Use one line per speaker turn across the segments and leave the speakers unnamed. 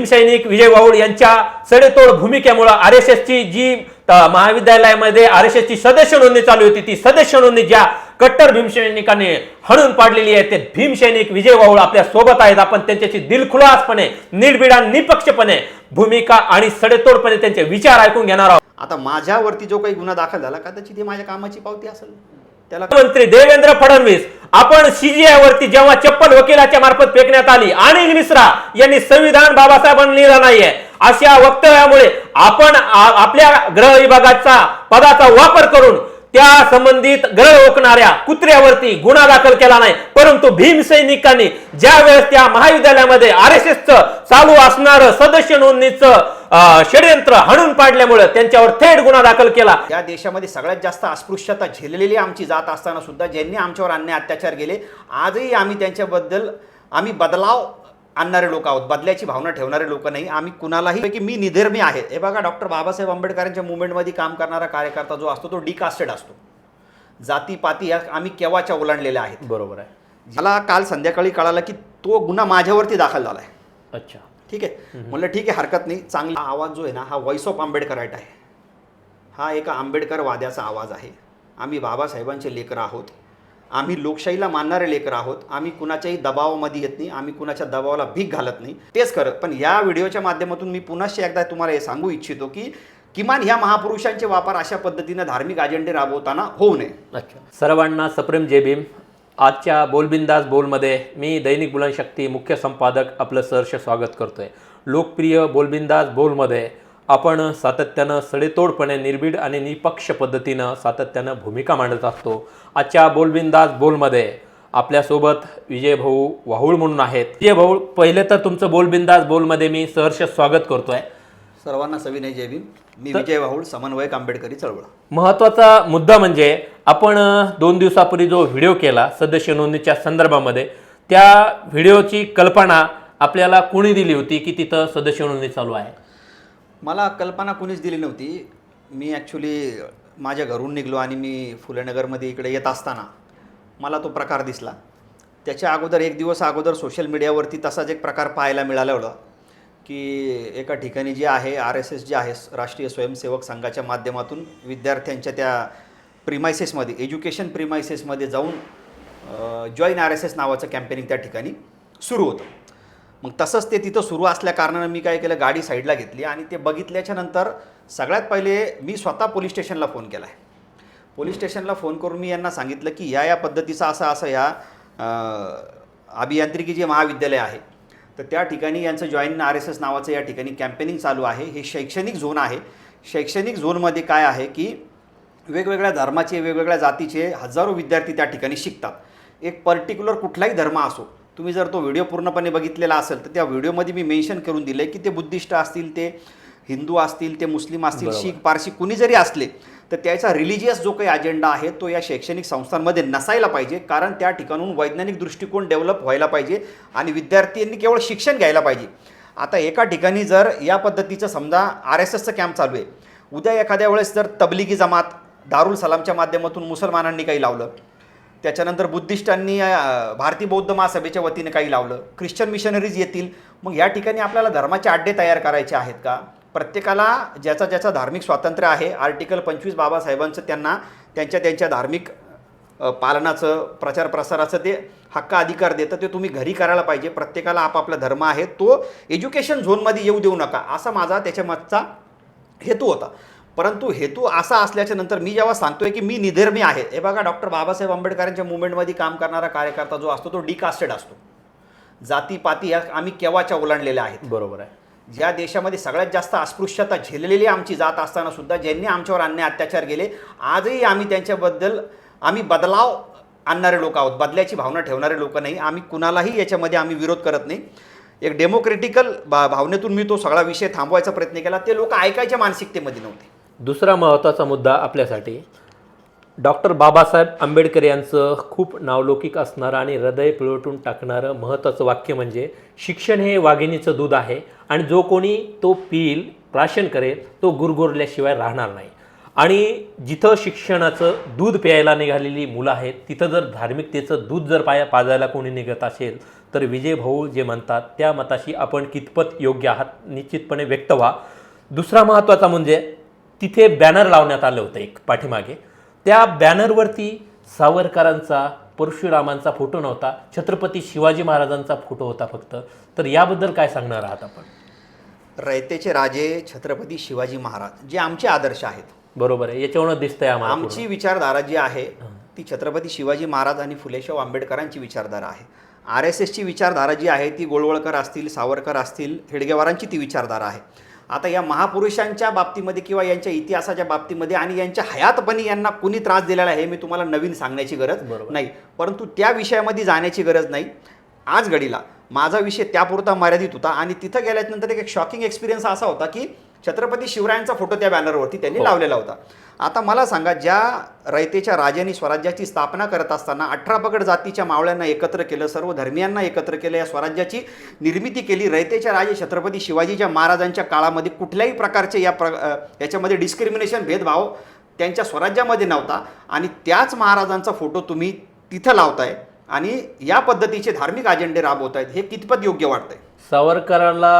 भीमसैनिक विजय वाऊळ यांच्या सडेतोड भूमिकेमुळे आर एस एसची जी महाविद्यालयामध्ये आर एस एसची सदस्य नोंदणी चालू होती ती सदस्य नोंदणी ज्या कट्टर भीमसैनिकांनी हणून पाडलेली आहे ते भीमसैनिक विजय वाऊळ आपल्यासोबत आहेत. आपण त्यांच्याशी दिलखुलासपणे निर्भिडा निपक्षपणे भूमिका आणि सडेतोडपणे त्यांचे विचार ऐकून घेणार आहोत.
आता माझ्यावरती जो काही गुन्हा दाखल झाला कदाचित ही माझ्या कामाची पावती असेल. त्याला
मंत्री देवेंद्र फडणवीस आपण सीजीआय वरती जेव्हा चप्पल वकिलाच्या मार्फत फेकण्यात आली अनिल मिश्रा यांनी संविधान बाबासाहेबांनी लिहिलं नाहीये. अशा वक्तव्यामुळे आपण आपल्या गृह विभागाचा पदाचा वापर करून त्या संबंधित गळ ओकणाऱ्या कुत्र्यावरती गुन्हा दाखल केला नाही. परंतु भीम सैनिकांनी ज्या वेळेस त्या महाविद्यालयामध्ये आर एस चालू असणारं सदस्य नोंदणीचं षडयंत्र हाणून पाडल्यामुळे त्यांच्यावर थेट गुन्हा दाखल केला.
या देशामध्ये सगळ्यात जास्त अस्पृश्यता झेललेली आमची जात असताना सुद्धा ज्यांनी आमच्यावर अन्याय अत्याचार केले आजही आम्ही त्यांच्याबद्दल आम्ही बदलाव आणणारे लोक आहोत बदल्याची भावना ठेवणारे लोक नाही. आम्ही कुणालाही की मी निधर्मी आहे. हे बघा डॉक्टर बाबासाहेब आंबेडकरांच्या मुवमेंटमध्ये काम करणारा कार्यकर्ता जो असतो तो डिकास्टेड असतो. जातीपाती या आम्ही केव्हाच्या ओलांडलेल्या आहेत?
बरोबर आहे.
मला काल संध्याकाळी कळालं की तो गुन्हा माझ्यावरती दाखल झाला आहे
अच्छा.
ठीक आहे? म्हणलं ठीक आहे हरकत नाही. चांगला आवाज जो आहे ना हा व्हॉइस ऑफ आंबेडकराईट आहे. हा एका आंबेडकर वाद्याचा आवाज आहे. आम्ही बाबासाहेबांचे लेकरं आहोत. आम्ही लोकशाहीला मानणारे लेकर आहोत. आम्ही कुणाच्याही दबावामध्ये येत नाही. आम्ही कुणाच्या दबावाला भीक घालत नाही. तेच करत पण या व्हिडिओच्या माध्यमातून मी पुन्हा एकदा तुम्हाला हे सांगू इच्छितो की किमान ह्या महापुरुषांचे वापर अशा पद्धतीनं धार्मिक अजेंडे राबवताना होऊ नये.
अच्छा सर्वांना सप्रेम जय भीम. आजच्या बोलबिंदास बोलमध्ये मी दैनिक बुलनशक्ती मुख्य संपादक आपलं सहर्ष स्वागत करतोय. लोकप्रिय बोलबिंदास बोलमध्ये आपण सातत्यानं सडेतोडपणे निर्भीड आणि निपक्ष पद्धतीनं सातत्यानं भूमिका मांडत असतो. आजच्या बोलबिंदास बोलमध्ये आपल्यासोबत विजय भाऊ वाहुळ म्हणून आहेत. विजय भाऊ पहिले तर तुमचं बोलबिंदास बोलमध्ये मी सहर्ष स्वागत करतोय.
सर्वांना सविनय जय भीम. मी विजय वाहुळ समन्वयक आंबेडकरी चळवळ.
महत्त्वाचा मुद्दा म्हणजे आपण दोन दिवसापूर्वी जो व्हिडिओ केला सदस्य नोंदणीच्या संदर्भामध्ये त्या व्हिडिओची कल्पना आपल्याला कोणी दिली होती की तिथं सदस्य नोंदणी चालू आहे?
मला कल्पना कुणीच दिली नव्हती. मी ॲक्च्युली माझ्या घरून निघलो आणि मी फुलेनगरमध्ये इकडे येत असताना मला तो प्रकार दिसला. त्याच्या अगोदर एक दिवस अगोदर सोशल मीडियावरती तसाच एक प्रकार पाहायला मिळाला होता की एका ठिकाणी जे आहे आर एस एस जे आहे राष्ट्रीय स्वयंसेवक संघाच्या माध्यमातून विद्यार्थ्यांच्या त्या प्रिमायसेसमध्ये एज्युकेशन प्रिमायसेसमध्ये जाऊन जॉईन आर एस एस नावाचं कॅम्पेनिंग त्या ठिकाणी सुरू होतं. मग तसंच ते तिथं सुरू असल्या कारणानं मी काय केलं गाडी साईडला घेतली आणि ते बघितल्याच्या नंतर सगळ्यात पहिले मी स्वतः पोलीस स्टेशनला फोन केला आहे. पोलीस स्टेशनला फोन करून मी यांना सांगितलं की या या पद्धतीचं असं असं या अभियांत्रिकी जे महाविद्यालय आहे तर त्या ठिकाणी यांचं जॉईन आर एस एस नावाचं या ठिकाणी कॅम्पेनिंग चालू आहे. हे शैक्षणिक झोन आहे. शैक्षणिक झोनमध्ये काय आहे की वेगवेगळ्या धर्माचे वेगवेगळ्या जातीचे हजारो विद्यार्थी त्या ठिकाणी शिकतात. एक पर्टिक्युलर कुठलाही धर्म असो तुम्ही जर तो व्हिडिओ पूर्णपणे बघितलेला असेल तर त्या व्हिडिओमध्ये मी मेन्शन करून दिलं आहे की ते बुद्धिस्ट असतील ते हिंदू असतील ते मुस्लिम असतील. शीख पारशी कुणी जरी असले तर त्याचा रिलिजियस जो काही अजेंडा आहे तो या शैक्षणिक संस्थांमध्ये नसायला पाहिजे. कारण त्या ठिकाणून वैज्ञानिक दृष्टिकोन डेव्हलप व्हायला पाहिजे आणि विद्यार्थ्यांनी केवळ शिक्षण घ्यायला पाहिजे. आता एका ठिकाणी जर या पद्धतीचं समजा आर एस एसचं कॅम्प चालू आहे. उद्या एखाद्या वेळेस जर तबलिगी जमात दारुल सलामच्या माध्यमातून मुसलमानांनी काही लावलं त्याच्यानंतर बुद्धिस्टांनी भारतीय बौद्ध महासभेच्या वतीने काही लावलं. ख्रिश्चन मिशनरीज येतील. मग या ठिकाणी आपल्याला धर्माचे अड्डे तयार करायचे आहेत का? प्रत्येकाला ज्याचा ज्याचा धार्मिक स्वातंत्र्य आहे आर्टिकल पंचवीस बाबासाहेबांचं त्यांना त्यांच्या त्यांच्या धार्मिक पालनाचं प्रचार प्रसाराचं ते हक्क अधिकार देतं ते तुम्ही घरी करायला पाहिजे. प्रत्येकाला आपापला धर्म आहे तो एज्युकेशन झोनमध्ये येऊ देऊ नका असा माझा त्याच्यामागचा हेतू होता. परंतु हेतू असा असल्याच्या नंतर मी जेव्हा सांगतोय की मी निधर्मी आहे हे बघा डॉक्टर बाबासाहेब आंबेडकरांच्या मुवमेंटमध्ये काम करणारा कार्यकर्ता जो असतो तो डिकास्टेड असतो. जातीपाती या आम्ही केव्हाच्या ओलांडलेल्या आहेत?
बरोबर आहे.
ज्या देशामध्ये सगळ्यात जास्त अस्पृश्यता झेललेली आमची जात असताना सुद्धा ज्यांनी आमच्यावर अन्याय अत्याचार केले आजही आम्ही त्यांच्याबद्दल आम्ही बदलाव आणणारे लोक आहोत. बदल्याची भावना ठेवणारे लोक नाही. आम्ही कुणालाही याच्यामध्ये आम्ही विरोध करत नाही. एक डेमोक्रेटिकल भा भावनेतून मी तो सगळा विषय थांबवायचा प्रयत्न केला. ते लोक ऐकायच्या मानसिकतेमध्ये नव्हते.
दुसरा महत्त्वाचा मुद्दा आपल्यासाठी. डॉक्टर बाबासाहेब आंबेडकर यांचं खूप नावलौकिक असणारं आणि हृदय पिळवटून टाकणारं महत्त्वाचं वाक्य म्हणजे शिक्षण हे वाघिणीचं दूध आहे आणि जो कोणी तो पिईल प्राशन करेल तो गुरगुरल्याशिवाय राहणार नाही. आणि जिथं शिक्षणाचं दूध प्यायला निघालेली मुलं आहेत तिथं जर धार्मिकतेचं दूध जर पाया पाजायला कोणी निघत असेल तर विजय भाऊ जे म्हणतात त्या मताशी आपण कितपत योग्य आहात निश्चितपणे व्यक्त व्हा. दुसरा महत्त्वाचा म्हणजे तिथे बॅनर लावण्यात आलं होतं एक पाठीमागे. त्या बॅनरवरती सावरकरांचा परशुरामांचा फोटो नव्हता छत्रपती शिवाजी महाराजांचा फोटो होता फक्त. तर याबद्दल काय सांगणार आहात आपण?
रयतेचे राजे छत्रपती शिवाजी महाराज जे आमचे आदर्श आहेत.
बरोबर आहे याच्यावरून दिसतंय आम्हाला
आमची विचारधारा जी आहे ती छत्रपती शिवाजी महाराज आणि फुलेशाह आंबेडकरांची विचारधारा आहे. आर एस एसची विचारधारा जी आहे ती गोळवळकर असतील सावरकर असतील हेडगेवारांची ती विचारधारा आहे. आता या महापुरुषांच्या बाबतीमध्ये किंवा यांच्या इतिहासाच्या बाबतीमध्ये आणि यांच्या हयातपणी यांना कुणी त्रास दिलेला आहे हे मी तुम्हाला नवीन सांगण्याची गरज
बरोबर.
नाही परंतु त्या विषयामध्ये जाण्याची गरज नाही आज घडीला माझा विषय त्यापुरता मर्यादित होता आणि तिथं गेल्यानंतर एक शॉकिंग एक्सपिरियन्स असा होता की छत्रपती शिवरायांचा फोटो त्या बॅनरवरती त्यांनी
हो.
लावलेला होता. आता मला सांगा ज्या रयतेच्या राजांनी स्वराज्याची स्थापना करत असताना अठरा पगड जातीच्या मावळ्यांना एकत्र केलं सर्व धर्मियांना एकत्र केलं या स्वराज्याची निर्मिती केली रयतेच्या राजे छत्रपती शिवाजीच्या महाराजांच्या काळामध्ये कुठल्याही प्रकारचे या प्र याच्यामध्ये डिस्क्रिमिनेशन भेदभाव त्यांच्या स्वराज्यामध्ये नव्हता. आणि त्याच महाराजांचा फोटो तुम्ही तिथं लावताय आणि या पद्धतीचे धार्मिक अजेंडे राबवत आहेत हे कितपत योग्य वाटतंय?
सावरकरांना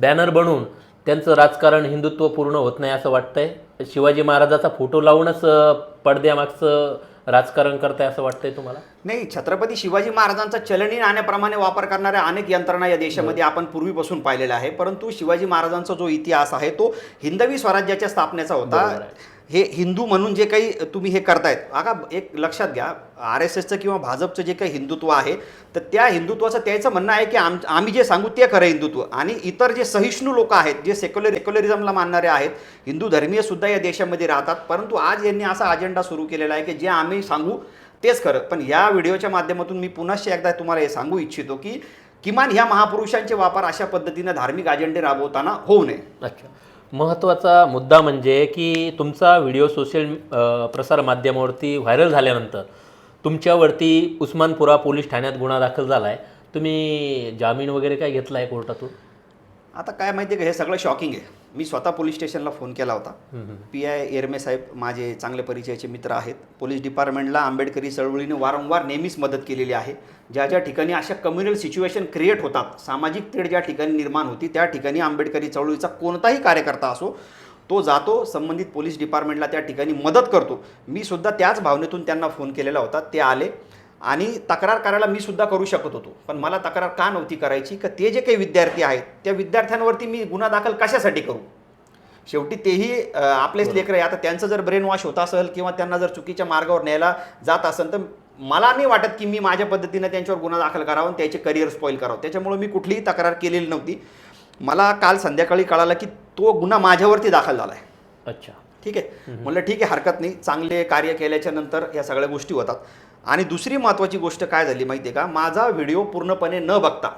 बॅनर बनवून त्यांचं राजकारण हिंदुत्व पूर्ण होत नाही असं वाटतंय. शिवाजी महाराजाचा फोटो लावूनच पडद्यामागचं राजकारण करताय असं वाटतंय तुम्हाला?
नाही छत्रपती शिवाजी महाराजांचा चलनी नाण्याप्रमाणे वापर करणाऱ्या अनेक यंत्रणा या देशामध्ये आपण पूर्वीपासून पाहिलेल्या आहे परंतु शिवाजी महाराजांचा जो इतिहास आहे तो हिंदवी स्वराज्याच्या स्थापनेचा होता. हे हिंदू म्हणून जे काही तुम्ही हे करतायत बघा एक लक्षात घ्या आर एस एसचं किंवा भाजपचं जे काही हिंदुत्व आहे तर त्या हिंदुत्वाचं त्याचं म्हणणं आहे की आम आम्ही जे सांगू ते खरं हिंदुत्व. आणि इतर जे सहिष्णू लोक आहेत जे सेक्युलर सेक्युलरिझमला मानणारे आहेत हिंदू धर्मीय सुद्धा या देशामध्ये राहतात परंतु आज यांनी असा अजेंडा सुरू केलेला आहे की जे आम्ही सांगू तेच खरं. पण या व्हिडिओच्या माध्यमातून मी पुन्हा एकदा तुम्हाला हे सांगू इच्छितो की किमान ह्या महापुरुषांचे वापर अशा पद्धतीनं धार्मिक अजेंडे राबवताना होऊ नये.
अच्छा महत्त्वाचा मुद्दा म्हणजे की तुमचा व्हिडिओ सोशल प्रसारमाध्यमावरती प्रसार माध्यमावरती व्हायरल झाल्यानंतर तुमच्यावरती उस्मानपुरा पोलीस ठाण्यात गुन्हा दाखल झाला आहे तुम्ही जामीन वगैरे काय घेतला आहे कोर्टातून?
आता काय माहिती आहे का हे सगळं शॉकिंग आहे. मी स्वतः पोलीस स्टेशनला फोन केला होता. पी आय एरमे साहेब माझे चांगले परिचयाचे मित्र आहेत. पोलीस डिपार्टमेंटला आंबेडकरी चळवळीने वारंवार नेहमीच मदत केलेली आहे. ज्या ज्या ठिकाणी अशा कम्युनल सिच्युएशन क्रिएट होतात सामाजिक तेढ ज्या ठिकाणी निर्माण होती त्या ठिकाणी आंबेडकरी चळवळीचा कोणताही कार्यकर्ता असो तो जातो संबंधित पोलीस डिपार्टमेंटला त्या ठिकाणी मदत करतो. मी सुद्धा त्याच भावनेतून त्यांना फोन केलेला होता. ते आले. आणि तक्रार करायला मी सुद्धा करू शकत होतो. पण मला तक्रार का नव्हती करायची? का ते जे काही विद्यार्थी आहेत त्या विद्यार्थ्यांवरती मी गुन्हा दाखल कशासाठी करू? शेवटी तेही आपलेच लेकरं आहे. आता त्यांचं जर ब्रेन वॉश होत असेल किंवा त्यांना जर चुकीच्या मार्गावर न्यायला जात असेल तर मला नाही वाटत की मी माझ्या पद्धतीनं त्यांच्यावर गुन्हा दाखल करावा आणि त्याचे करिअर स्पॉईल करावं. त्याच्यामुळे मी कुठलीही तक्रार केलेली नव्हती. मला काल संध्याकाळी कळालं की तो गुन्हा माझ्यावरती दाखल झाला आहे.
अच्छा.
ठीक आहे? म्हणलं ठीक आहे हरकत नाही. चांगले कार्य केल्याच्यानंतर या सगळ्या गोष्टी होतात. आणि दुसरी महत्त्वाची गोष्ट काय झाली माहिती आहे का? माझा व्हिडिओ पूर्णपणे न बघता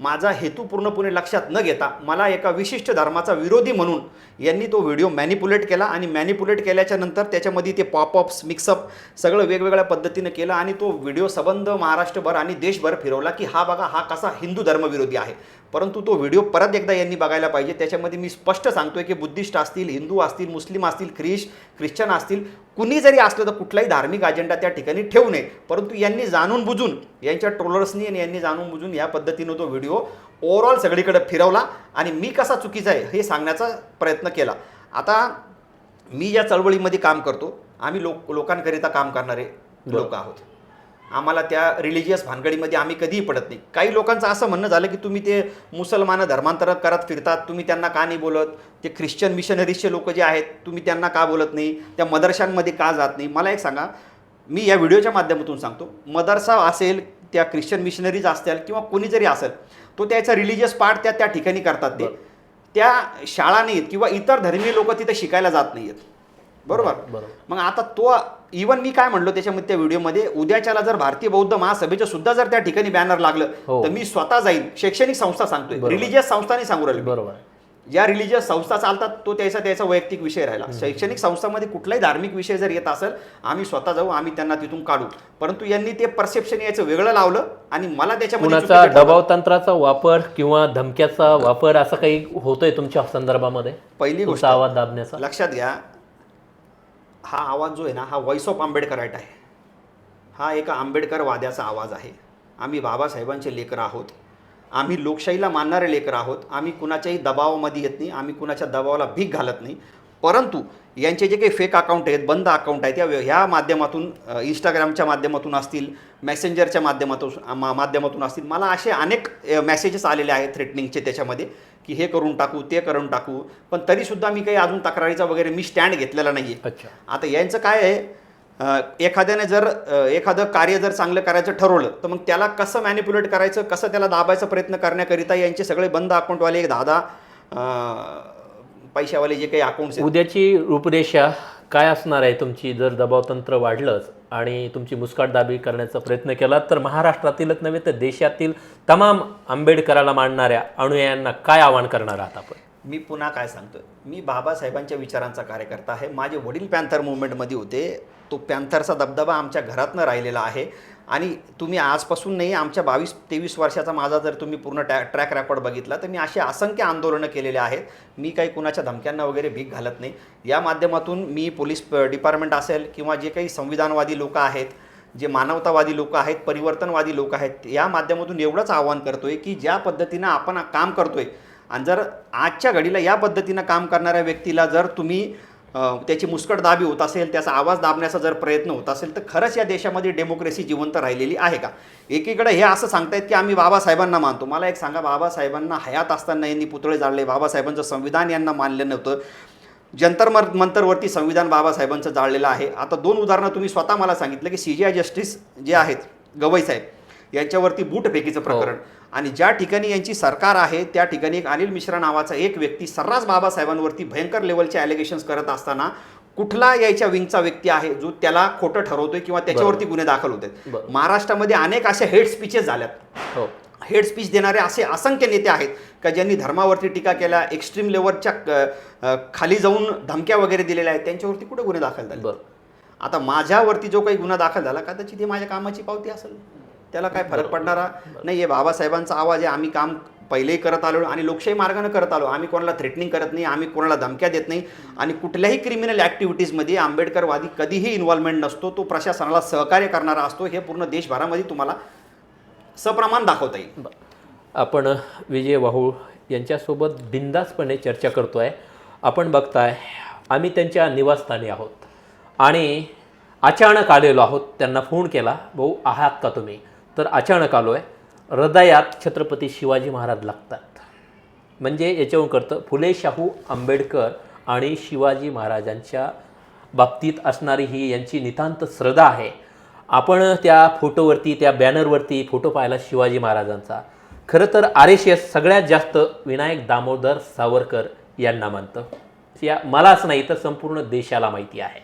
माझा हेतू पूर्णपणे लक्षात न घेता मला एका विशिष्ट धर्माचा विरोधी म्हणून यांनी तो व्हिडिओ मॅनिपुलेट केला आणि मॅनिपुलेट केल्याच्यानंतर त्याच्यामध्ये ते पॉपअप्स मिक्सअप सगळं वेगवेगळ्या पद्धतीनं केलं आणि तो व्हिडिओ सबंध महाराष्ट्रभर आणि देशभर फिरवला की हा बघा हा कसा हिंदू धर्मविरोधी आहे. परंतु तो व्हिडिओ परत एकदा यांनी बघायला पाहिजे. त्याच्यामध्ये मी स्पष्ट सांगतोय की बुद्धिस्ट असतील हिंदू असतील मुस्लिम असतील ख्रिश ख्रिश्चन असतील कुणी जरी असलं तर कुठलाही धार्मिक अजेंडा त्या ठिकाणी ठेवू नये. परंतु यांनी जाणून बुजून यांच्या ट्रोलर्सनी आणि यांनी जाणून बुजून या पद्धतीनं तो व्हिडिओ ओव्हरऑल सगळीकडे फिरवला आणि मी कसा चुकीचा आहे हे सांगण्याचा प्रयत्न केला. आता मी या चळवळीमध्ये काम करतो. आम्ही लोक लोकांकरिता काम करणारे लोक आहोत. आम्हाला त्या रिलिजियस भानगडीमध्ये आम्ही कधीही पडत नाही. काही लोकांचं असं म्हणणं झालं की तुम्ही ते मुसलमान धर्मांतर करत फिरतात तुम्ही त्यांना का नाही बोलत? ते ख्रिश्चन मिशनरीजचे लोक जे आहेत तुम्ही त्यांना का बोलत नाही? त्या मदरशांमध्ये का जात नाही? मला एक सांगा मी या व्हिडिओच्या माध्यमातून सांगतो मदरसा असेल त्या ख्रिश्चन मिशनरीज असतील किंवा कोणी जरी असेल तो त्याचा रिलिजियस पार्ट त्या त्या ठिकाणी करतात ते. त्या शाळा नाहीत किंवा इतर धर्मीय लोक तिथे शिकायला जात नाहीत बरोबर?
बरोबर
मग आता तो इवन मी काय म्हणलो त्याच्यामध्ये त्या व्हिडिओमध्ये उद्याच्याला जर भारतीय बौद्ध महासभेचं सुद्धा जर त्या ठिकाणी बॅनर लागलं
हो.
तर मी स्वतः जाईन शैक्षणिक संस्था सांगतोय. रिलिजियस संस्थांनी सांगू राहिलो.
बरोबर.
ज्या रिलिजियस संस्था चालतात तो त्याचा त्याचा वैयक्तिक विषय राहिला शैक्षणिक संस्थांमध्ये कुठलाही धार्मिक विषय जर येत असेल आम्ही स्वतः जाऊ आम्ही त्यांना तिथून काढू परंतु यांनी ते परसेप्शन याचं वेगळं लावलं आणि मला ठरवलं.
दबाव तंत्राचा वापर किंवा धमक्याचा वापर असं काही होतोय तुमच्या संदर्भामध्ये
पहिली गोष्ट
आवाज दाबण्याचा
लक्षात घ्या हा आवाज जो आहे ना हा व्हॉइस ऑफ आंबेडकराईट आहे. हा एका आंबेडकर वाद्याचा आवाज आहे. आम्ही बाबासाहेबांचे लेकर आहोत. आम्ही लोकशाहीला मानणारे लेकर आहोत. आम्ही कुणाच्याही दबावामध्ये येत नाही. आम्ही कुणाच्या दबावाला भीक घालत नाही. परंतु यांचे जे काही फेक अकाउंट आहेत बंद अकाउंट आहेत या ह्या माध्यमातून इंस्टाग्रामच्या माध्यमातून असतील मेसेंजरच्या माध्यमातून मा माध्यमातून असतील मला असे अनेक मेसेजेस आलेले आहेत थ्रेटनिंगचे त्याच्यामध्ये. की हे करून टाकू ते करून टाकू. पण तरीसुद्धा मी काही अजून तक्रारीचा वगैरे मी स्टँड घेतलेला नाही आहे
अच्छा.
आता यांचं काय आहे? एखाद्याने जर एखादं कार्य जर चांगलं करायचं ठरवलं तर मग त्याला कसं मॅनिप्युलेट करायचं कसं त्याला दाबायचा प्रयत्न करण्याकरिता यांचे सगळे बंद अकाउंटवाले एक दहा दहा पैशावाले जे काही अकाउंट्स आहेत.
उद्याची रूपरेषा काय असणार आहे तुमची जर दबावतंत्र वाढलंच आणि तुमची मुस्काटदाबी करण्याचा प्रयत्न केला तर महाराष्ट्रातीलच नव्हे तर देशातील तमाम आंबेडकराला मांडणाऱ्या अनुयायांना काय आवाहन करणार आहात आपण?
मी पुन्हा काय सांगतो मी बाबासाहेबांच्या विचारांचा कार्यकर्ता आहे. माझे वडील पॅन्थर मुवमेंटमध्ये होते. तो पॅन्थरचा दबदबा आमच्या घरातनं राहिलेला आहे. आणि तुम्ही आजपासून नाही आमच्या बावीस तेवीस वर्षाचा माझा जर तुम्ही पूर्ण टॅ ट्रॅक रेकॉर्ड बघितला तर मी असे असंख्य आंदोलनं केलेले आहेत. मी काही कुणाच्या धमक्यांना वगैरे भीक घालत नाही. या माध्यमातून मी पोलीस डिपार्टमेंट असेल किंवा जे काही संविधानवादी लोक आहेत जे मानवतावादी लोक आहेत परिवर्तनवादी लोक आहेत या माध्यमातून एवढंच आवाहन करतोय की ज्या पद्धतीनं आपण काम करतोय आणि जर आजच्या घडीला या पद्धतीनं काम करणाऱ्या व्यक्तीला जर तुम्ही त्याची मुस्कट दाबी होत असेल त्याचा आवाज दाबण्याचा जर प्रयत्न होत असेल तर खरंच या देशामध्ये डेमोक्रेसी जिवंत राहिलेली आहे का? एकीकडे हे असं सांगतायत की आम्ही बाबासाहेबांना मानतो. मला एक सांगा बाबासाहेबांना हयात असताना यांनी पुतळे जाळले बाबासाहेबांचं संविधान यांना मानलं नव्हतं. जंतर मर मंतरवरती संविधान बाबासाहेबांचं जाळलेलं आहे. आता दोन उदाहरणं तुम्ही स्वतः मला सांगितलं की C G I justice J आहेत गवई साहेब यांच्यावरती बूट फेकीचं प्रकरण. आणि ज्या ठिकाणी यांची सरकार आहे त्या ठिकाणी एक अनिल मिश्रा नावाचा एक व्यक्ती सर्रास बाबासाहेबांवरती भयंकर लेवलचे ॲलिगेशन्स करत असताना कुठला यायच्या विंगचा व्यक्ती आहे जो त्याला खोटं ठरवतोय किंवा त्याच्यावरती गुन्हे दाखल होत. महाराष्ट्रामध्ये अनेक असे हेड स्पीचेस झाल्यात.
हो.
हेड स्पीच देणारे असे असंख्य नेते आहेत का ज्यांनी धर्मावरती टीका केल्या एक्स्ट्रीम लेवलच्या खाली जाऊन धमक्या वगैरे दिलेल्या आहेत त्यांच्यावरती कुठे गुन्हे दाखल झाले? आता माझ्यावरती जो काही गुन्हा दाखल झाला कदाचित ही माझ्या कामाची पावती असेल. त्याला काय फरक पडणारा? नाही आहे बाबासाहेबांचा आवाज आहे आम्ही काम पहिलेही करत आलो आणि लोकशाही मार्गाने करत आलो. आम्ही कोणाला थ्रेटनिंग करत नाही आम्ही कोणाला धमक्या देत नाही. आणि कुठल्याही क्रिमिनल ॲक्टिव्हिटीजमध्ये आंबेडकरवादी कधीही इन्व्हॉल्वमेंट नसतो तो प्रशासनाला सहकार्य करणारा असतो. हे पूर्ण देशभरामध्ये तुम्हाला सप्रमाण दाखवता येईल.
आपण विजय वाहूळ यांच्यासोबत बिंदासपणे चर्चा करतो आहे आपण बघताय आम्ही त्यांच्या निवासस्थानी आहोत. आणि अचानक आलेलो आहोत त्यांना फोन केला भाऊ आहात का तुम्ही? तर अचानक आलो आहे हृदयात छत्रपती शिवाजी महाराज लागतात. म्हणजे याच्यावरून करतं फुले शाहू आंबेडकर आणि शिवाजी महाराजांच्या बाबतीत असणारी ही यांची नितांत श्रद्धा आहे. आपण त्या फोटोवरती त्या बॅनरवरती फोटो पाहिला शिवाजी महाराजांचा. खरं तर आर एस एस सगळ्यात जास्त विनायक दामोदर सावरकर यांना मानतं. या मलाच नाही तर संपूर्ण देशाला माहिती आहे.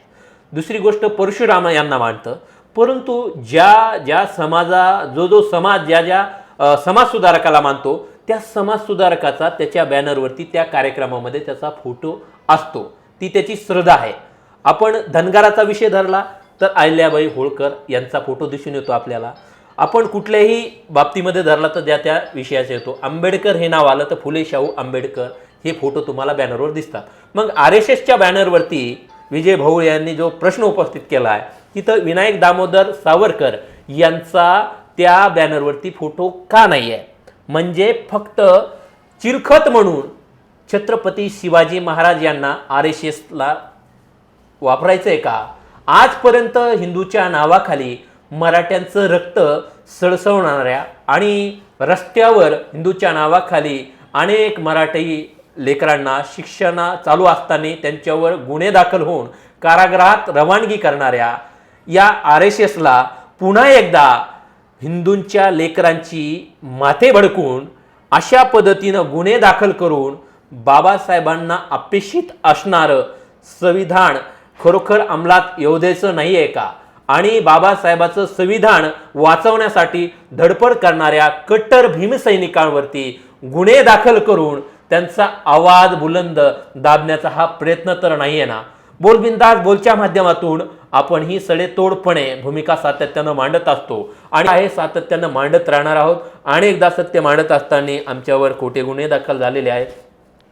दुसरी गोष्ट परशुराम यांना मानतं. परंतु ज्या ज्या समाजा जो जो समाज ज्या ज्या समाजसुधारकाला मानतो त्या समाजसुधारकाचा त्याच्या बॅनरवरती त्या कार्यक्रमामध्ये त्याचा फोटो असतो. ती त्याची श्रद्धा आहे. आपण धनगाराचा विषय धरला तर अहिल्याबाई होळकर यांचा फोटो दिसून येतो आपल्याला. आपण कुठल्याही बाबतीमध्ये धरला तर ज्या त्या विषयाचा येतो. आंबेडकर हे नाव आलं तर फुले शाहू आंबेडकर हे फोटो तुम्हाला बॅनरवर दिसतात. मग आर एस एसच्या बॅनरवरती विजय भाऊ यांनी जो प्रश्न उपस्थित केला आहे तिथं विनायक दामोदर सावरकर यांचा त्या बॅनरवरती फोटो का नाही आहे म्हणजे फक्त चिरखत म्हणून छत्रपती शिवाजी महाराज यांना आर एस एसला वापरायचं आहे का? आजपर्यंत हिंदूच्या नावाखाली मराठ्यांचं रक्त सळसवणाऱ्या आणि रस्त्यावर हिंदूच्या नावाखाली अनेक मराठी लेकरांना शिक्षण चालू असताना त्यांच्यावर गुन्हे दाखल होऊन कारागृहात रवानगी करणाऱ्या या आर एस एसला पुन्हा एकदा हिंदूंच्या लेकरांची माथे भडकून अशा पद्धतीनं गुन्हे दाखल करून बाबासाहेबांना अपेक्षित असणारं संविधान खरोखर अंमलात येऊ द्यायचं नाही आहे का? आणि बाबासाहेबाचं संविधान वाचवण्यासाठी धडपड करणाऱ्या कट्टर भीमसैनिकांवरती गुन्हे दाखल करून त्यांचा आवाज बुलंद दाबण्याचा हा प्रयत्न तर नाही आहे ना बोलबिंदास बोलच्या माध्यमातून आपण ही सडेतोडपणे भूमिका सातत्यानं मांडत असतो. आणि हे सातत्यानं मांडत राहणार आहोत. अनेकदा सत्य मांडत असताना आमच्यावर खोटे गुन्हे दाखल झालेले आहेत.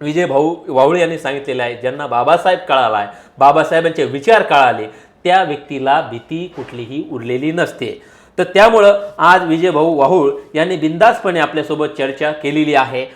विजय भाऊ वावळे यांनी सांगितलेले आहे ज्यांना बाबासाहेब कळाला आहे बाबासाहेबांचे विचार कळाले त्या व्यक्तीला भीती कुठलीही उरलेली नसते. तर त्यामुळं आज विजय भाऊ वाहुळ यांनी बिंदासपणे आपल्यासोबत चर्चा केलेली आहे.